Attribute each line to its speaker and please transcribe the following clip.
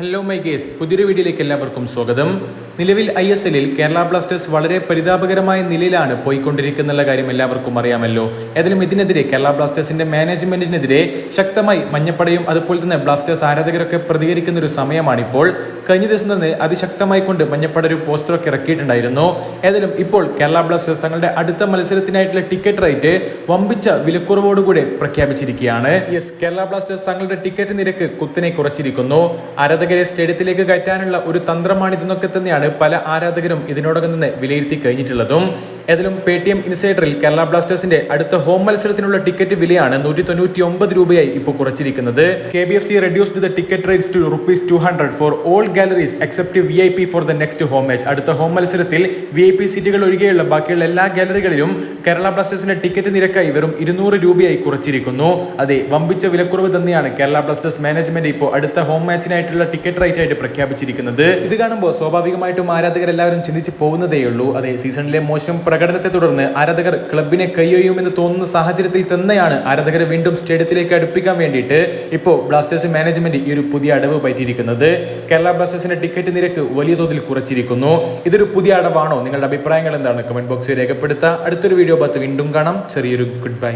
Speaker 1: Hello my guys പുതിയൊരു വീഡിയോയിലേക്ക് എല്ലാവർക്കും സ്വാഗതം. നിലവിൽ ഐ എസ് എല്ലിൽ കേരള ബ്ലാസ്റ്റേഴ്സ് വളരെ പരിതാപകരമായ നിലയിലാണ് പോയിക്കൊണ്ടിരിക്കുന്നുള്ള കാര്യം എല്ലാവർക്കും അറിയാമല്ലോ. ഏതായാലും ഇതിനെതിരെ കേരള ബ്ലാസ്റ്റേഴ്സിന്റെ മാനേജ്മെന്റിനെതിരെ ശക്തമായി മഞ്ഞപ്പടയും അതുപോലെ തന്നെ ബ്ലാസ്റ്റേഴ്സ് ആരാധകരൊക്കെ പ്രതികരിക്കുന്ന ഒരു സമയമാണിപ്പോൾ. കഴിഞ്ഞ ദിവസം തന്നെ അതിശക്തമായി കൊണ്ട് മഞ്ഞപ്പട ഒരു പോസ്റ്ററൊക്കെ ഇറക്കിയിട്ടുണ്ടായിരുന്നു. ഏതായാലും ഇപ്പോൾ കേരള ബ്ലാസ്റ്റേഴ്സ് തങ്ങളുടെ അടുത്ത മത്സരത്തിനായിട്ടുള്ള ടിക്കറ്റ് റേറ്റ് വമ്പിച്ച വിലക്കുറവോടുകൂടി പ്രഖ്യാപിച്ചിരിക്കുകയാണ്. യെസ് കേരള ബ്ലാസ്റ്റേഴ്സ് തങ്ങളുടെ ടിക്കറ്റ് നിരക്ക് കുത്തിനെ കുറച്ചിരിക്കുന്നു. ആരാധകരെ സ്റ്റേഡിയത്തിലേക്ക് കയറ്റാനുള്ള ഒരു തന്ത്രമാണിതെന്നൊക്കെ തന്നെയാണ് പല ആരാധകരും ഇതിനോടകം തന്നെ വിലയിരുത്തി കഴിഞ്ഞിട്ടുള്ളതും ഏതായാലും പേ ടി എം ഇൻസൈഡറിൽ കേരള ബ്ലാസ്റ്റേഴ്സിന്റെ അടുത്ത ഹോം മത്സരത്തിനുള്ള ടിക്കറ്റ് വിലയാണ് നൂറ്റി തൊണ്ണൂറ്റി ഒമ്പത് രൂപയായി ഇപ്പോൾ കുറച്ചിരിക്കുന്നത്. K B F C reduced the ticket rates to rupees two hundred for all galleries except V I P for the next home match അടുത്ത ഹോം മത്സരത്തിൽ വി ഐ പി സീറ്റുകൾ ഒഴികെയുള്ള ബാക്കിയുള്ള എല്ലാ ഗാലറികളിലും കേരള ബ്ലാസ്റ്റേഴ്സിന്റെ ടിക്കറ്റ് നിരക്കായി വെറും ഇരുന്നൂറ് രൂപയായി കുറച്ചിരിക്കുന്നു. അതെ വമ്പിച്ച വിലക്കുറവ് തന്നെയാണ് കേരള ബ്ലാസ്റ്റേഴ്സ് മാനേജ്മെന്റ് ഇപ്പോൾ അടുത്ത ഹോം മാച്ചിനായിട്ടുള്ള ടിക്കറ്റ് റേറ്റ് ആയിട്ട് പ്രഖ്യാപിച്ചിരിക്കുന്നത്. ഇത് കാണുമ്പോൾ സ്വാഭാവികമായിട്ടും ആരാധകർ എല്ലാവരും ചിന്തിച്ചു പോകുന്നതേയുള്ളൂ. അതെ സീസണിലെ മോശം പ്രകടനത്തെ തുടർന്ന് ആരാധകർ ക്ലബിനെ കയ്യൊയ്യുമെന്ന് തോന്നുന്ന സാഹചര്യത്തിൽ തന്നെയാണ് ആരാധകരെ വീണ്ടും സ്റ്റേഡിയത്തിലേക്ക് അടുപ്പിക്കാൻ വേണ്ടിയിട്ട് ഇപ്പോൾ ബ്ലാസ്റ്റേഴ്സ് മാനേജ്മെന്റ് ഈ ഒരു പുതിയ അടവ് പറ്റിയിരിക്കുന്നത്. കേരള ബ്ലാസ്റ്റേഴ്സിന്റെ ടിക്കറ്റ് നിരക്ക് വലിയ തോതിൽ കുറച്ചിരിക്കുന്നു. ഇതൊരു പുതിയ അടവാണോ? നിങ്ങളുടെ അഭിപ്രായങ്ങൾ എന്താണ്? കമന്റ് ബോക്സിൽ രേഖപ്പെടുത്തുക. അടുത്തൊരു വീഡിയോ പത്ത് വീണ്ടും കാണാം. ചെറിയൊരു ഗുഡ് ബൈ.